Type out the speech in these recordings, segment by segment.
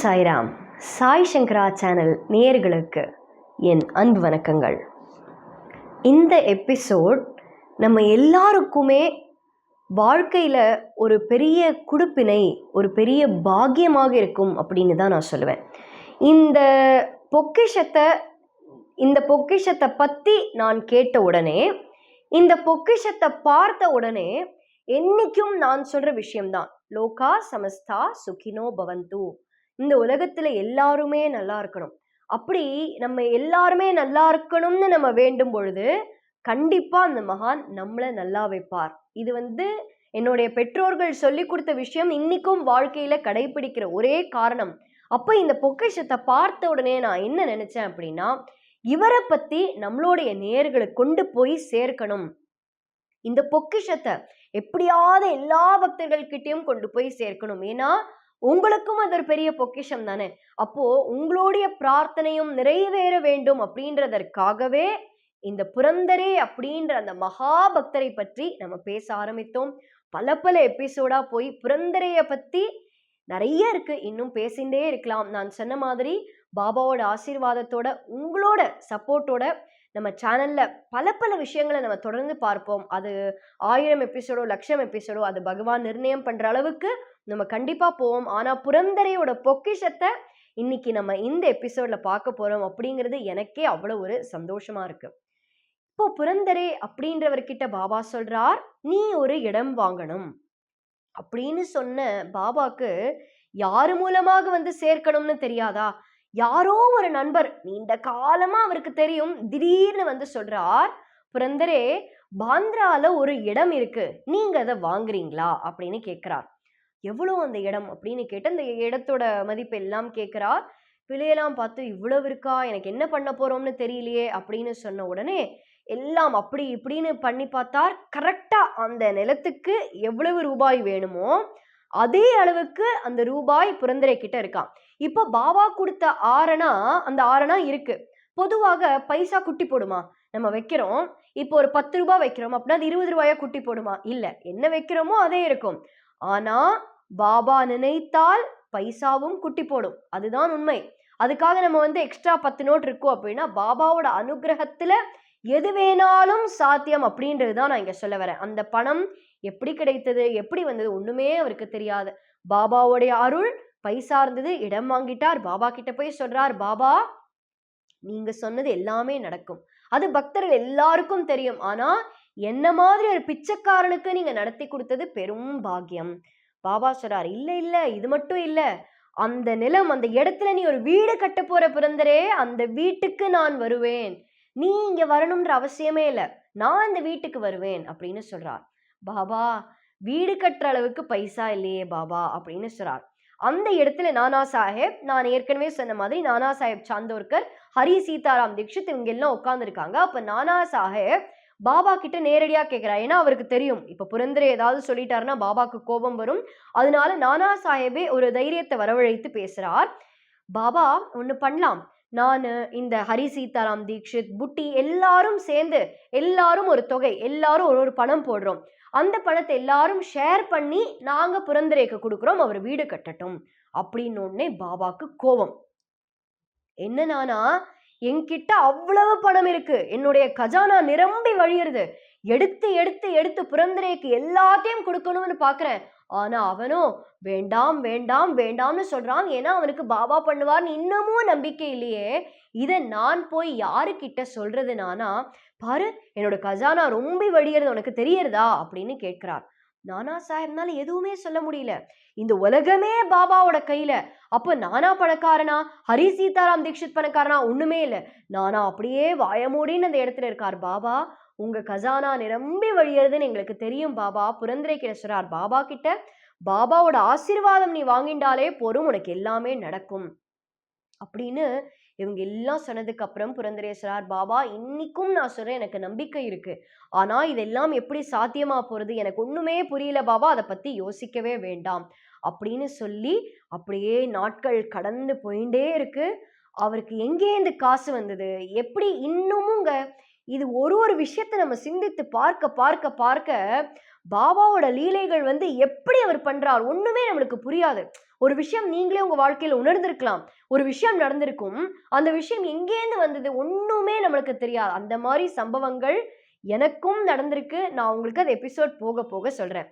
சாய்ராம் சாய் சங்கரா channel நேயர்களுக்கு என் அன்பு வணக்கங்கள். இந்த எபிசோட் நம்ம எல்லாருக்குமே வாழ்க்கையில் ஒரு பெரிய குடுப்பினை ஒரு பெரிய பாக்கியமாக இருக்கும் அப்படின்னு தான் நான் சொல்லுவேன். இந்த பொக்கிஷத்தை இந்த பொக்கிஷத்தை பற்றி நான் கேட்ட உடனே இந்த பொக்கிஷத்தை பார்த்த உடனே என்னைக்கும் நான் சொல்கிற விஷயம்தான். லோகா சமஸ்தா சுகினோ பவந்து. இந்த உலகத்தில் எல்லாருமே நல்லா இருக்கணும். அப்படி நம்ம எல்லாருமே நல்லா இருக்கணும்னு நம்ம வேண்டும் பொழுது கண்டிப்பாக அந்த மகான் நம்மளை நல்லா வைப்பார். இது வந்து என்னுடைய பெற்றோர்கள் சொல்லி கொடுத்த விஷயம். இன்னைக்கும் வாழ்க்கையில் கடைபிடிக்கிற ஒரே காரணம். அப்போ இந்த பொக்கிஷத்தை பார்த்த உடனே நான் என்ன நினச்சேன் அப்படின்னா இவரை பற்றி நம்மளுடைய நேர்களை கொண்டு போய் சேர்க்கணும். இந்த பொக்கிஷத்தை எப்படியாவது எல்லா பக்தர்கள்கிட்டயும் கொண்டு போய் சேர்க்கணும். ஏன்னா உங்களுக்கும் அது ஒரு பெரிய பொக்கிஷம் தானே? அப்போ உங்களுடைய பிரார்த்தனையும் நிறைவேற வேண்டும் அப்படின்றதற்காகவே இந்த புரந்தரே அப்படின்ற அந்த மகா பக்தரை பற்றி நம்ம பேச ஆரம்பித்தோம். பல பல எபிசோடா போய் புரந்தரையை பத்தி நிறைய இருக்கு. இன்னும் பேசிகிட்டே இருக்கலாம். நான் சொன்ன மாதிரி பாபாவோட ஆசீர்வாதத்தோட உங்களோட சப்போர்ட்டோட நம்ம சேனல்ல பல பல விஷயங்களை நம்ம தொடர்ந்து பார்ப்போம். அது ஆயிரம் எபிசோடோ லட்சம் எபிசோடோ அது பகவான் நிர்ணயம் பண்ற அளவுக்கு நம்ம கண்டிப்பாக போவோம். ஆனால் புரந்தரையோட பொக்கிஷத்தை இன்னைக்கு நம்ம இந்த எபிசோடில் பார்க்க போகிறோம் அப்படிங்கிறது எனக்கே அவ்வளோ ஒரு சந்தோஷமாக இருக்குது இப்போ புரந்தரே அப்படின்றவர்கிட்ட பாபா சொல்கிறார் நீ ஒரு இடம் வாங்கணும். அப்படின்னு சொன்ன பாபாக்கு யாரு மூலமாக வந்து சேர்க்கணும்னு தெரியாதா? யாரோ ஒரு நண்பர் நீண்ட காலமா அவருக்கு தெரியும் திடீர்னு வந்து சொல்றார் புரந்தரே பாந்திரால ஒரு இடம் இருக்கு. நீங்க அதை வாங்குறீங்களா? அப்படின்னு கேட்கிறார் எவ்வளோ அந்த இடம்? அப்படின்னு கேட்டு அந்த இடத்தோட மதிப்பு எல்லாம் கேட்கிறார் பிள்ளையெல்லாம் பார்த்து இவ்வளவு இருக்கா? எனக்கு என்ன பண்ண போகிறோம்னு தெரியலையே அப்படின்னு சொன்ன உடனே எல்லாம் அப்படி இப்படின்னு பண்ணி பார்த்தார் கரெக்டாக அந்த நிலத்துக்கு எவ்வளவு ரூபாய் வேணுமோ அதே அளவுக்கு அந்த ரூபாய் புரந்தரை கிட்ட இருக்கான் இப்போ பாபா கொடுத்த ஆரணா அந்த ஆரணா இருக்கு. பொதுவாக பைசா குட்டி போடுமா? நம்ம வைக்கிறோம். இப்போ ஒரு பத்து ரூபாய் வைக்கிறோம். அப்படின்னா அது இருபது ரூபாயா குட்டி போடுமா? இல்லை. என்ன வைக்கிறோமோ அதே இருக்கும். ஆனா பாபா நினைத்தால் பைசாவும் குட்டி போடும். அதுதான் உண்மை. அதுக்காக நம்ம வந்து எக்ஸ்ட்ரா பத்து நோட் இருக்கோம் அப்படின்னா பாபாவோட அனுகிரகத்துல எது வேணாலும் சாத்தியம் அப்படின்றது தான் நான் இங்க சொல்ல வரேன். அந்த பணம் எப்படி கிடைத்தது எப்படி வந்தது ஒண்ணுமே அவருக்கு தெரியாது. பாபாவுடைய அருள் பைசா இருந்தது இடம் வாங்கிட்டார் பாபா கிட்ட போய் சொல்றார் பாபா நீங்க சொன்னது எல்லாமே நடக்கும். அது பக்தர்கள் எல்லாருக்கும் தெரியும். ஆனா என்ன மாதிரி ஒரு பிச்சைக்காரனுக்கு நீங்க நடத்தி கொடுத்தது பெரும் பாக்கியம். பாபா சொல்றார் இல்ல இல்ல இது மட்டும் இல்ல. அந்த நிலம் அந்த இடத்துல நீ ஒரு வீடு கட்ட போற பிறந்தரே அந்த வீட்டுக்கு நான் வருவேன். நீ இங்க வரணும்ன்ற அவசியமே இல்லை. நான் இந்த வீட்டுக்கு வருவேன். அப்படின்னு சொல்றார். பாபா வீடு கட்டுற அளவுக்கு பைசா இல்லையே பாபா. அப்படின்னு சொல்றார். அந்த இடத்துல நானா சாஹேப் நான் ஏற்கனவே சொன்ன மாதிரி நானா சாஹேப் சாந்தோர்கர் ஹரி சீதாராம் தீக்ஷித் இவங்க எல்லாம் உட்காந்துருக்காங்க அப்ப நானா சாஹேப் பாபா கிட்ட நேரடியாக கேட்குறாரு ஏன்னா அவருக்கு தெரியும். இப்போ புரந்தரை ஏதாவது சொல்லிட்டாருன்னா பாபாக்கு கோபம் வரும். அதனால நானா சாஹேபே ஒரு தைரியத்தை வரவழைத்து பேசுகிறார் பாபா ஒன்று பண்ணலாம். நான் இந்த ஹரி சீதாராம் தீக்ஷித் புட்டி எல்லாரும் சேர்ந்து எல்லாரும் ஒரு தொகை எல்லாரும் ஒரு ஒரு பணம் போடுறோம். அந்த பணத்தை எல்லாரும் ஷேர் பண்ணி நாங்கள் புரந்தரேக்கு கொடுக்குறோம். அவர் வீடு கட்டட்டும். அப்படின்னு உடனே பாபாக்கு கோபம். என்னன்னா என்கிட்ட அவ்வளவு பணம் இருக்கு. என்னுடைய கஜானா நிரம்பி வழியிறது. எடுத்து எடுத்து எடுத்து புரந்தரேக்கு எல்லாத்தையும் கொடுக்கணும்னு பாக்குறேன். ஆனா அவனும் வேண்டாம் வேண்டாம் வேண்டாம்னு சொல்றான். ஏன்னா அவனுக்கு பாபா பண்ணுவார்னு இன்னமும் நம்பிக்கை இல்லையே. இதை நான் போய் யாருக்கிட்ட சொல்றது நானா பாரு என்னோட கஜானா ரொம்ப வழியறது உனக்கு தெரியறதா? அப்படின்னு கேட்கிறார். நானா சாஹிப்னால எதுவுமே சொல்ல முடியல. இந்த உலகமே பாபாவோட கையில. அப்ப நானா பணக்காரனா? ஹரி சீதாராம் தீக்ஷித் பணக்காரனா? ஒண்ணுமே இல்ல. நானா அப்படியே வாயமூடின்னு அந்த இடத்துல இருக்கார் பாபா. உங்க கஜானா நிரம்பி வழியறதுன்னு எங்களுக்கு தெரியும் பாபா. புரந்தரை சொல்றார் பாபா கிட்ட பாபாவோட ஆசீர்வாதம் நீ வாங்கிண்டாலே போரும் உனக்கு எல்லாமே நடக்கும். அப்படின்னு இவங்க எல்லாம் சொன்னதுக்கு அப்புறம் புரந்தரேஸ்வரார் பாபா இன்னைக்கும் நான் சொல்றேன் எனக்கு நம்பிக்கை இருக்கு. ஆனா இதெல்லாம் எப்படி சாத்தியமா போறது? எனக்கு ஒண்ணுமே புரியல பாபா. அதை பத்தி யோசிக்கவே வேண்டாம். அப்படின்னு சொல்லி அப்படியே நாட்கள் கடந்து போயிட்டே இருக்கு. அவருக்கு எங்கேருந்து காசு வந்தது? எப்படி இன்னமுங்க இது ஒரு ஒரு விஷயத்தை நம்ம சிந்தித்து பார்க்க பார்க்க பார்க்க பாபாவோட லீலைகள் வந்து எப்படி அவர் பண்றார்? ஒண்ணுமே நம்மளுக்கு புரியாது. ஒரு விஷயம் நீங்களே உங்கள் வாழ்க்கையில் உணர்ந்திருக்கலாம். ஒரு விஷயம் நடந்திருக்கும். அந்த விஷயம் எங்கேருந்து வந்தது ஒன்றுமே நம்மளுக்கு தெரியாது. அந்த மாதிரி சம்பவங்கள் எனக்கும் நடந்திருக்கு. நான் உங்களுக்கு அது எபிசோட் போக போக சொல்கிறேன்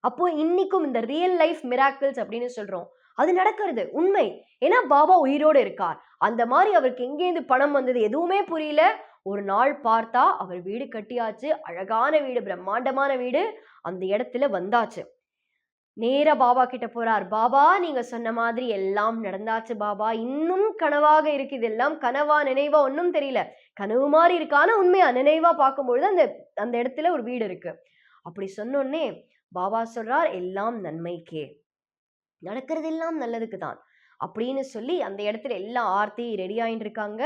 அப்போ இன்னைக்கும் இந்த ரியல் லைஃப் மிராக்கிள்ஸ் அப்படின்னு சொல்றோம். அது நடக்கிறது. உண்மை. ஏன்னா பாபா உயிரோடு இருக்கார். அந்த மாதிரி அவருக்கு எங்கேருந்து பணம் வந்தது எதுவுமே புரியல. ஒரு நாள் பார்த்தா அவர் வீடு கட்டியாச்சு. அழகான வீடு பிரம்மாண்டமான வீடு. அந்த இடத்துல வந்தாச்சு. நேராக பாபா கிட்ட போறார். பாபா நீங்கள் சொன்ன மாதிரி எல்லாம் நடந்தாச்சு பாபா. இன்னும் கனவாக இருக்குது இதெல்லாம் கனவா நினைவா ஒன்றும் தெரியல. கனவு மாதிரி இருக்கான உண்மையாக உண்மையா நினைவா பார்க்கும்பொழுது அந்த அந்த இடத்துல ஒரு வீடு இருக்கு. அப்படி சொன்னோடனே பாபா சொல்றார் எல்லாம் நன்மைக்கே. நடக்கிறது எல்லாம் நல்லதுக்கு தான். அப்படின்னு சொல்லி அந்த இடத்துல எல்லா ஆர்த்தியும் ரெடி ஆயிட்டு இருக்காங்க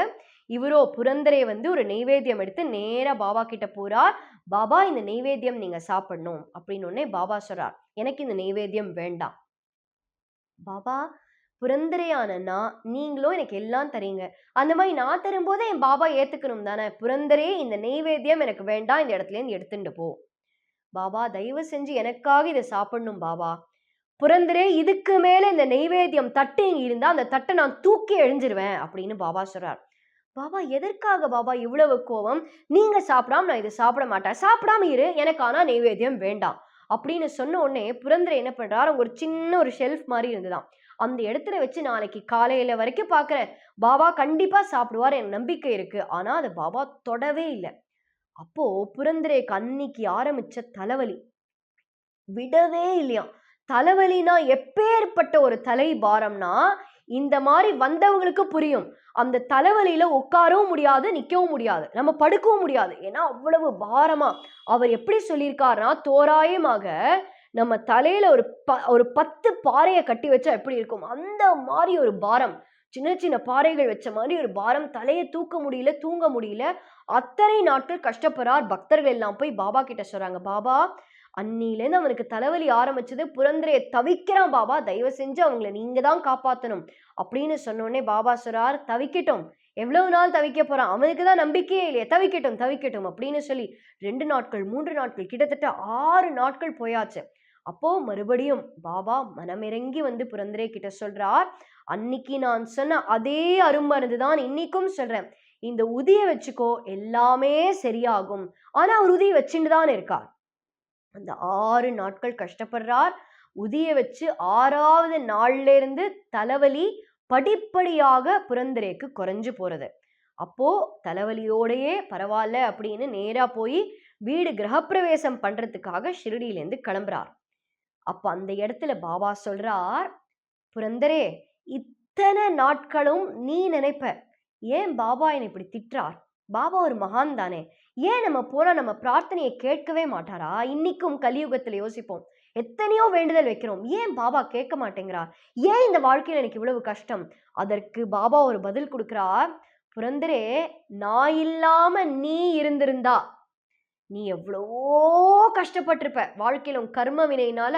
இவரோ புரந்தரே வந்து ஒரு நெய்வேத்தியம் எடுத்து நேராக பாபா கிட்ட போறார். பாபா இந்த நெய்வேத்தியம் நீங்க சாப்பிடணும் அப்படின்னு உடனே பாபா சொல்றார். எனக்கு இந்த நெய்வேத்தியம் வேண்டாம். பாபா புரந்தரையானா நீங்களும் எனக்கு எல்லாம் தரீங்க. அந்த மாதிரி நான் தரும்போதே என் பாபா ஏத்துக்கணும் தானே. புரந்தரே இந்த நெய்வேத்தியம் எனக்கு வேண்டாம் இந்த இடத்துல இருந்து எடுத்துட்டு போ. பாபா தயவு செஞ்சு எனக்காக இதை சாப்பிடணும் பாபா. புரந்தரே இதுக்கு மேல இந்த நெய்வேத்தியம் தட்டு இருந்தா அந்த தட்டை நான் தூக்கி எழிஞ்சிருவேன் அப்படின்னு பாபா சொல்றார். பாபா எதற்காக பாபா இவ்வளவு கோபம்? நீங்க சாப்பிடாம நான் இதை சாப்பிட மாட்டேன். சாப்பிடாம இரு. எனக்கு ஆனா நைவேத்தியம் வேண்டாம். அப்படின்னு சொன்ன உடனே புரந்தர் என்ன பண்றாரு? ஒரு சின்ன ஒரு ஷெல்ஃப் மாதிரி இருந்துதான் அந்த இடத்துல வச்சு நாளைக்கு காலையில வரைக்கும் பாக்குறேன். பாபா கண்டிப்பா சாப்பிடுவார் என் நம்பிக்கை இருக்கு. ஆனா அது பாபா தொடவே இல்லை. அப்போ புரந்தரேக்கு அன்னைக்கு ஆரம்பிச்ச தலைவலி. விடவே இல்லையாம். தலைவலினா எப்பேற்பட்ட ஒரு தலை பாரம்னா இந்த மாதிரி வந்தவங்களுக்கு புரியும். அந்த தலைவலியில உட்காரவும் முடியாது நிற்கவும் முடியாது. நம்ம படுக்கவும் முடியாது. ஏன்னா அவ்வளவு பாரமா அவர் எப்படி சொல்லியிருக்காருன்னா தோராயமாக நம்ம தலையில ஒரு ப ஒரு பத்து பாறையை கட்டி வச்சா எப்படி இருக்கும்? அந்த மாதிரி ஒரு பாரம் சின்ன சின்ன பாறைகள் வச்ச மாதிரி ஒரு பாரம் தலையை தூக்க முடியல தூங்க முடியல. அத்தனை நாட்கள் கஷ்டப்படுறார் பக்தர்கள் எல்லாம் போய் பாபா கிட்ட சொல்றாங்க பாபா அன்னிலேருந்து அவனுக்கு தலைவலி ஆரம்பிச்சது புரந்தரையை தவிக்கிறான் பாபா. தயவு செஞ்சு அவங்கள நீங்க தான் காப்பாற்றணும் அப்படின்னு சொன்னோடனே பாபா சொல்றார் தவிக்கட்டும். எவ்வளவு நாள் தவிக்க போறான்? அவனுக்கு தான் நம்பிக்கையே இல்லையே. தவிக்கட்டும் தவிக்கட்டும் அப்படின்னு சொல்லி ரெண்டு நாட்கள் மூன்று நாட்கள் கிட்டத்தட்ட ஆறு நாட்கள் போயாச்சு. அப்போ மறுபடியும் பாபா மனமிறங்கி வந்து புரந்தரே கிட்ட சொல்றார் அன்னைக்கு நான் சொன்ன அதே அருமருந்து தான் இன்னைக்கும் சொல்றேன். இந்த உதிய வச்சுக்கோ எல்லாமே சரியாகும். ஆனா அவர் உதிய வச்சுட்டு தான் இருக்கார். அந்த ஆறு நாட்கள் கஷ்டப்படுறார். உதிய வச்சு ஆறாவது நாள்ல இருந்து தலைவலி படிப்படியாக புரந்தரேக்கு குறைஞ்சு போறது. அப்போ தலைவலியோடையே பரவாயில்ல அப்படின்னு நேரா போய் வீடு கிரகப்பிரவேசம் பண்றதுக்காக ஷிரடியிலேருந்து கிளம்புறார். அப்ப அந்த இடத்துல பாபா சொல்றார் புரந்தரே இத்தனை நாட்களும் நீ நினைப்ப. ஏன் பாபா என்னை இப்படி திட்டுறார்? பாபா ஒரு மகான் தானே ஏன் நம்ம போனால் நம்ம பிரார்த்தனையை கேட்கவே மாட்டாரா? இன்னைக்கும் கலியுகத்தில் யோசிப்போம். எத்தனையோ வேண்டுதல் வைக்கிறோம். ஏன் பாபா கேட்க மாட்டேங்கிறா? ஏன் இந்த வாழ்க்கையில் எனக்கு இவ்வளவு கஷ்டம்? அதற்கு பாபா ஒரு பதில் கொடுக்குறா. புரந்தரே நான் இல்லாம நீ இருந்திருந்தா. நீ எவ்வளவோ கஷ்டப்பட்டிருப்ப. வாழ்க்கையில உன் கர்ம வினையினால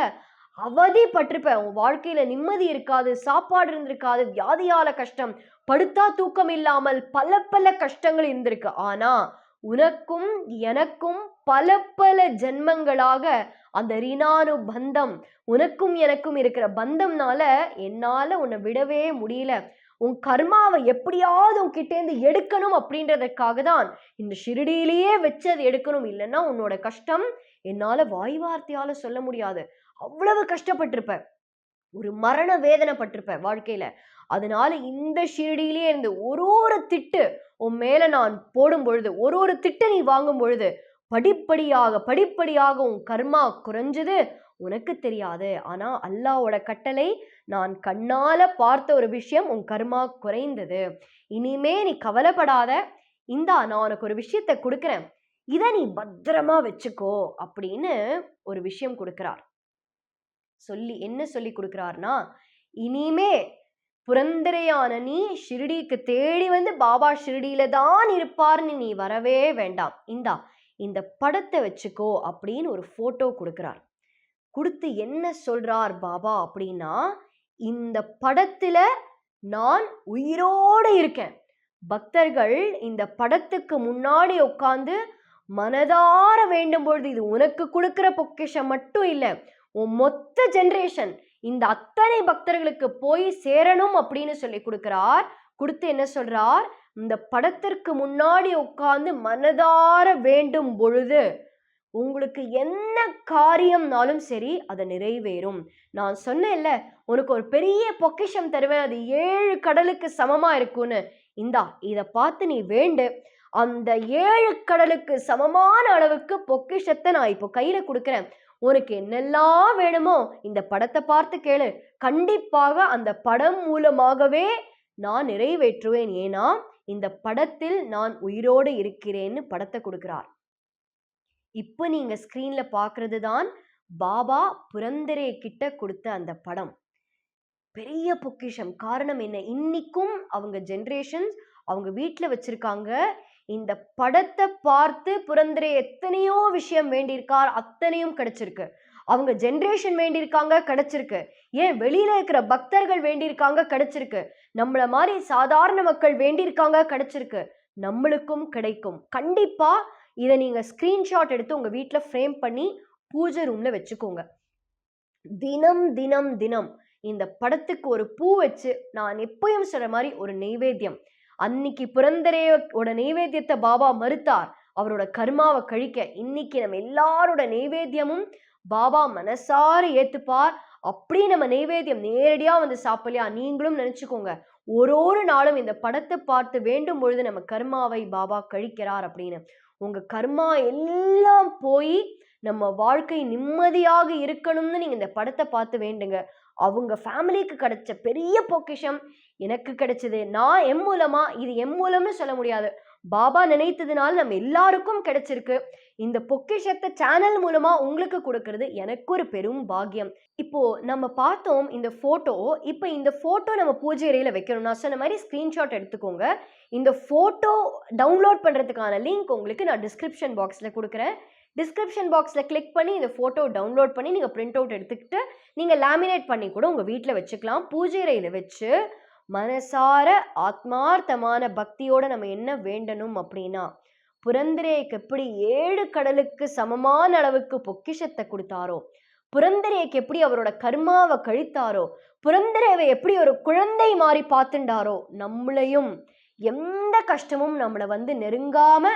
அவதிப்பட்டிருப்ப. உன் வாழ்க்கையில நிம்மதி இருக்காது சாப்பாடு இருந்திருக்காது வியாதியால கஷ்டம் படுத்தா தூக்கம் இல்லாமல் பல பல கஷ்டங்கள் இருந்திருக்கு. ஆனா உனக்கும் எனக்கும் பல பல ஜென்மங்களாக அந்த ரினானு பந்தம் உனக்கும் எனக்கும் இருக்கிற பந்தம்னால என்னால உன்னை விடவே முடியல. உன் கர்மாவை எப்படியாவது உன்கிட்டேருந்து எடுக்கணும் அப்படின்றதுக்காக தான் இந்த ஷிரடியிலேயே வச்சு அதை எடுக்கணும். இல்லைன்னா உன்னோட கஷ்டம் என்னால வாய் வார்த்தையால சொல்ல முடியாது. அவ்வளவு கஷ்டப்பட்டிருப்ப. ஒரு மரண வேதனைப்பட்டிருப்ப வாழ்க்கையில. அதனால இந்த ஷிரடியிலேயே இருந்து ஒரு ஒரு திட்டு உன் மேல நான் போடும் பொழுது ஒரு ஒரு திட்ட நீ வாங்கும் பொழுது படிப்படியாக படிப்படியாக உன் கர்மா குறைஞ்சது. உனக்கு தெரியாது. ஆனா அல்லாவோட கட்டளை நான் கண்ணால பார்த்த ஒரு விஷயம் உன் கர்மா குறைந்தது. இனிமே நீ கவலைப்படாத. இந்தா நான் உனக்கு ஒரு விஷயத்தை கொடுக்குறேன். இதை நீ பத்திரமா வச்சுக்கோ அப்படின்னு ஒரு விஷயம் கொடுக்கிறார். சொல்லி என்ன சொல்லி கொடுக்குறாருனா இனிமே புரந்தரையான நீ ஷிரடிக்கு தேடி வந்து பாபா ஷிரடியில தான் இருப்பார்னு நீ வரவே வேண்டாம். இந்தா இந்த படத்தை வச்சுக்கோ அப்படின்னு ஒரு ஃபோட்டோ கொடுக்குறார். கொடுத்து என்ன சொல்றார் பாபா அப்படின்னா இந்த படத்துல நான் உயிரோடு இருக்கேன். பக்தர்கள் இந்த படத்துக்கு முன்னாடி உட்காந்து மனதார வேண்டும் பொழுது இது உனக்கு கொடுக்குற பொக்கிஷம் மட்டும் இல்லை உன் மொத்த ஜென்ரேஷன் இந்த அத்தனை பக்தர்களுக்கு போய் சேரணும் அப்படின்னு சொல்லி கொடுக்கிறார். கொடுத்து என்ன சொல்றார்? இந்த படத்திற்கு முன்னாடி உட்கார்ந்து மனதார வேண்டும் பொழுது உங்களுக்கு என்ன காரியம்னாலும் சரி அதை நிறைவேறும். நான் சொன்னேன்ல உனக்கு ஒரு பெரிய பொக்கிஷம் தருவேன் அது ஏழு கடலுக்கு சமமா இருக்கும்னு. இந்தா இதை பார்த்து நீ வேண்டு. அந்த ஏழு கடலுக்கு சமமான அளவுக்கு பொக்கிஷத்தை நான் இப்போ கையில கொடுக்குறேன். உனக்கு என்னெல்லாம் வேணுமோ இந்த படத்தை பார்த்து கேளு. கண்டிப்பாக அந்த படம் மூலமாகவே நான் நிறைவேற்றுவேன். ஏன்னா இந்த படத்தில் நான் உயிரோடு இருக்கிறேன்னு படத்தை கொடுக்கிறார். இப்போ நீங்க ஸ்கிரீன்ல பார்க்கறது தான் பாபா புரந்தரே கிட்ட கொடுத்த அந்த படம். பெரிய பொக்கிஷம். காரணம் என்ன? இன்னைக்கும் அவங்க ஜென்ரேஷன்ஸ் அவங்க வீட்டில் வச்சிருக்காங்க. இந்த படத்தை பார்த்து புரந்தரே எத்தனையோ விஷயம் வேண்டியிருக்கார் அத்தனையும் கிடைச்சிருக்கு. அவங்க ஜென்ரேஷன் வேண்டியிருக்காங்க கிடைச்சிருக்கு. ஏன் வெளியில இருக்கிற பக்தர்கள் வேண்டியிருக்காங்க கிடைச்சிருக்கு. நம்மள மாதிரி சாதாரண மக்கள் வேண்டியிருக்காங்க கிடைச்சிருக்கு. நம்மளுக்கும் கிடைக்கும். கண்டிப்பா இதை நீங்க ஸ்கிரீன்ஷாட் எடுத்து உங்க வீட்டில் ஃப்ரேம் பண்ணி பூஜை ரூம்ல வச்சுக்கோங்க. தினம் தினம் தினம் இந்த படத்துக்கு ஒரு பூ வச்சு நான் எப்பயும் சொல்ற மாதிரி ஒரு நெய்வேத்தியம். அன்னைக்கு பிறந்தரையோட நெய்வேத்தியத்தை பாபா மறுத்தார். அவரோட கர்மாவை கழிக்க இன்னைக்கு நம்ம எல்லாரோட நெய்வேத்தியமும் பாபா மனசார ஏத்துப்பார். அப்படி நம்ம நெய்வேத்தியம் நேரடியாக வந்து சாப்பிடலையா? நீங்களும் நினச்சிக்கோங்க. ஒரு ஒரு நாளும் இந்த படத்தை பார்த்து வேண்டும் பொழுது நம்ம கர்மாவை பாபா கழிக்கிறார் அப்படின்னு. உங்கள் கர்மா எல்லாம் போய் நம்ம வாழ்க்கை நிம்மதியாக இருக்கணும்னு நீங்கள் இந்த படத்தை பார்த்து வேண்டுங்க. அவங்க ஃபேமிலிக்கு கிடைச்ச பெரிய பொக்கிஷம் எனக்கு கிடைச்சது. நான் எம் மூலமா இது எம் மூலம்னு சொல்ல முடியாது. பாபா நினைத்ததுனால நம்ம எல்லாருக்கும் கிடைச்சிருக்கு. இந்த பொக்கிஷத்தை சேனல் மூலமா உங்களுக்கு கொடுக்கறது எனக்கு ஒரு பெரும் பாக்கியம். இப்போ நம்ம பார்த்தோம் இந்த போட்டோ இப்போ இந்த போட்டோ நம்ம பூஜை அறையில வைக்கணும். நான் சொன்ன மாதிரி ஸ்கிரீன்ஷாட் எடுத்துக்கோங்க. இந்த போட்டோ டவுன்லோட் பண்றதுக்கான லிங்க் உங்களுக்கு நான் டிஸ்கிரிப்ஷன் பாக்ஸ்ல கொடுக்குறேன். டிஸ்கிரிப்ஷன் பாக்ஸில் கிளிக் பண்ணி இந்த ஃபோட்டோ டவுன்லோட் பண்ணி நீங்கள் பிரிண்ட் அவுட் எடுத்துக்கிட்டு நீங்கள் லேமினேட் பண்ணி கூட உங்கள் வீட்டில் வச்சுக்கலாம். பூஜை அறையில் வச்சு மனசார ஆத்மார்த்தமான பக்தியோட நம்ம என்ன வேண்டணும் அப்படின்னா புரந்தரேக்கு எப்படி ஏழு கடலுக்கு சமமான அளவுக்கு பொக்கிஷத்தை கொடுத்தாரோ புரந்தரேக்கு எப்படி அவரோட கர்மாவை கழித்தாரோ புரந்தரேவை எப்படி ஒரு குழந்தை மாதிரி பார்த்துண்டாரோ நம்மளையும் எந்த கஷ்டமும் நம்மளை வந்து நெருங்காம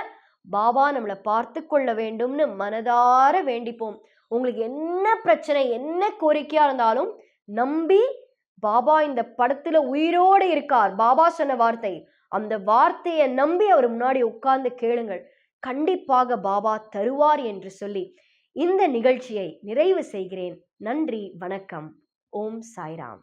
பாபா நம்மளை பார்த்து கொள்ள வேண்டும்னு மனதார வேண்டிப்போம். உங்களுக்கு என்ன பிரச்சனை என்ன கோரிக்கையா இருந்தாலும் நம்பி பாபா இந்த படத்துல உயிரோடு இருக்கார். பாபா சொன்ன வார்த்தை அந்த வார்த்தையை நம்பி அவர் முன்னாடி உட்கார்ந்து கேளுங்கள். கண்டிப்பாக பாபா தருவார் என்று சொல்லி இந்த நிகழ்ச்சியை நிறைவு செய்கிறேன். நன்றி வணக்கம். ஓம் சாய்ராம்.